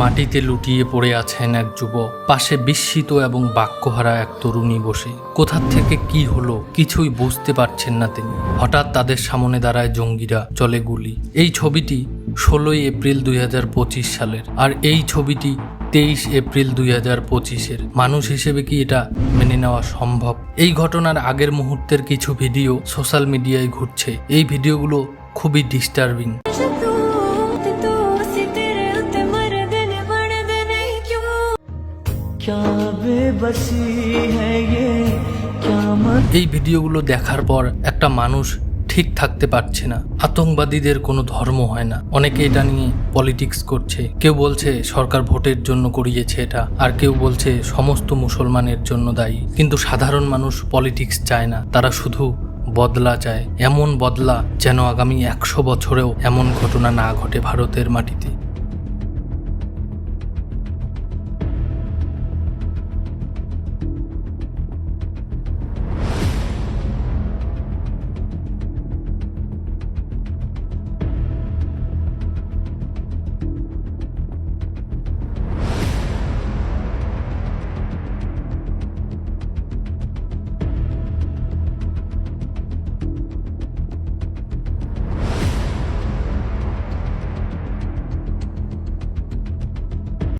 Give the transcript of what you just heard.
মাটিতে লুটিয়ে পড়ে আছেন এক যুবক। পাশে বিস্মিত এবং বাক্যহারা এক তরুণী বসে। কোথার থেকে কি হলো কিছুই বুঝতে পারছেন না তিনি। হঠাৎ তাদের সামনে দাঁড়ায় জঙ্গিরা, চলে গুলি। এই ছবিটি ষোলোই এপ্রিল দুই হাজার পঁচিশ সালের, আর এই ছবিটি তেইশ এপ্রিল দুই হাজার পঁচিশের মানুষ হিসেবে কি এটা মেনে নেওয়া সম্ভব? এই ঘটনার আগের মুহূর্তের কিছু ভিডিও সোশ্যাল মিডিয়ায় ঘুরছে। এই ভিডিওগুলো খুবই ডিস্টার্বিং এই ভিডিওগুলো দেখার পর একটা মানুষ ঠিক থাকতে পারছে না। আতঙ্কবাদীদের কোনো ধর্ম হয় না। অনেকে এটা নিয়ে পলিটিক্স করছে। কেউ বলছে সরকার ভোটের জন্য করিয়েছে এটা, আর কেউ বলছে সমস্ত মুসলমানের জন্য দায়ী। কিন্তু সাধারণ মানুষ পলিটিক্স চায় না। তারা শুধু বদলা চায়। এমন বদলা যেন আগামী একশো বছরেও এমন ঘটনা না ঘটে ভারতের মাটিতে।